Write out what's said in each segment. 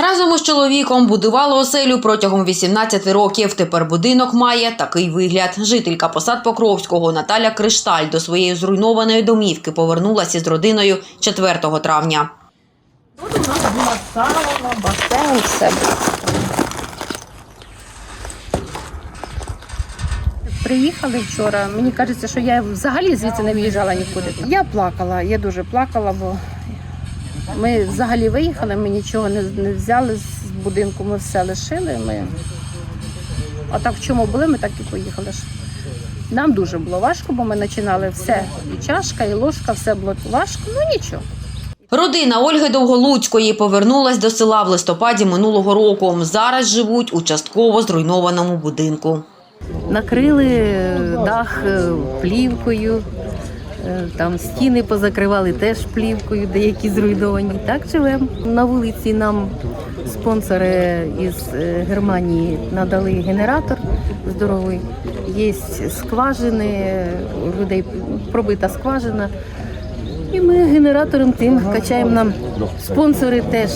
Разом із чоловіком будували оселю протягом 18 років. Тепер будинок має такий вигляд. Жителька посад Покровського Наталя Кришталь до своєї зруйнованої домівки повернулася з родиною 4 травня. Тут у нас була сауна, басейн, все було. Приїхали вчора. Мені кажеться, що я взагалі звідси не виїжджала нікуди. Я плакала, я дуже плакала, бо ми взагалі виїхали, ми нічого не, не взяли з будинку, ми все лишили. Ми... А так в чому були, ми так і поїхали. Нам дуже було важко, бо ми починали все. І чашка, і ложка, все було важко, ну нічого. Родина Ольги Довголуцької повернулась до села в листопаді минулого року. Зараз живуть у частково зруйнованому будинку. Накрили дах е, плівкою, там стіни позакривали теж плівкою, деякі зруйновані. Так живемо. На вулиці нам спонсори із е, Германії надали генератор здоровий. Є скважини, у людей пробита скважина. І ми генератором тим качаємо нам. Спонсори теж,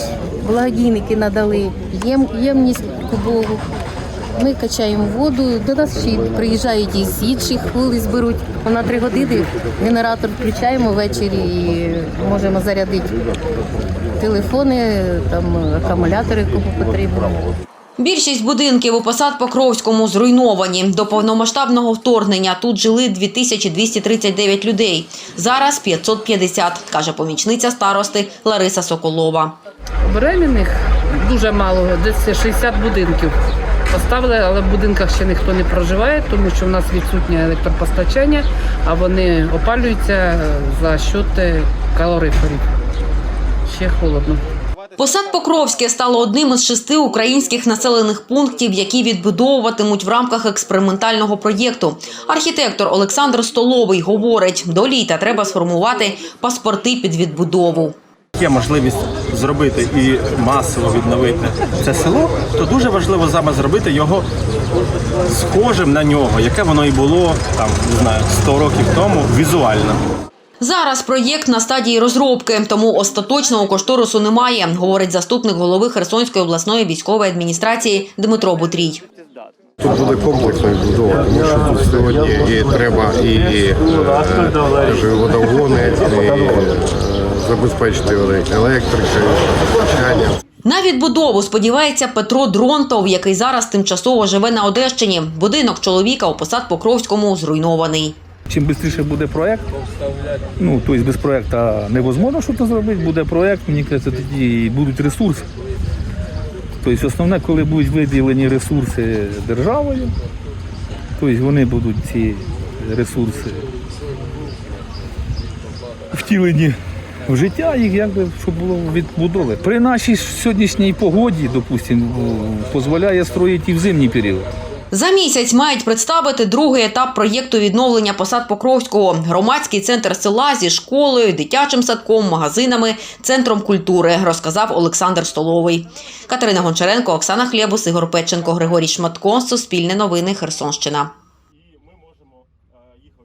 благодійники надали єм, ємність кубову. Ми качаємо воду, до нас ще приїжджають із інших вулиць беруть. На три години генератор включаємо ввечері і можемо зарядити телефони, там акумулятори, кому потрібно. Більшість будинків у посад Покровському зруйновані. До повномасштабного вторгнення тут жили 2239 людей. Зараз 550, каже помічниця старости Лариса Соколова. Беременних дуже мало, десь 60 будинків поставили, але в будинках ще ніхто не проживає, тому що в нас відсутнє електропостачання, а вони опалюються за счет е, калориферів. Ще холодно. Посад Покровське стало одним із шести українських населених пунктів, які відбудовуватимуть в рамках експериментального проєкту. Архітектор Олександр Столовий говорить, до літа треба сформувати паспорти під відбудову. є можливість зробити і масово відновити це село, то дуже важливо саме зробити його схожим на нього, яке воно і було там не знаю 100 років тому візуально. Зараз проєкт на стадії розробки, тому остаточного кошторису немає, говорить заступник голови Херсонської обласної військової адміністрації Дмитро Бутрій. Тут буде комплексно відбудова, тому що тут сьогодні і треба і е, ж водогони, і е, забезпечити електрикою, постачанням. На відбудову сподівається Петро Дронтов, який зараз тимчасово живе на Одещині. Будинок чоловіка у посад Покровському зруйнований. Чим швидше буде проєкт, ну тобто без проєкту невозможно щось зробити, буде проєкт, мені кажеться, тоді будуть ресурси. Тобто основне, коли будуть виділені ресурси державою, тобто вони будуть ці ресурси втілені в життя, їх якби щоб було відбудови. При нашій сьогоднішній погоді, допустимо, дозволяє строїти і в зимній період. За місяць мають представити другий етап проєкту відновлення посад Покровського. Громадський центр села зі школою, дитячим садком, магазинами, центром культури, розказав Олександр Столовий. Катерина Гончаренко, Оксана Хлєбус, Ігор Петченко, Григорій Шматко. Суспільне новини. Херсонщина.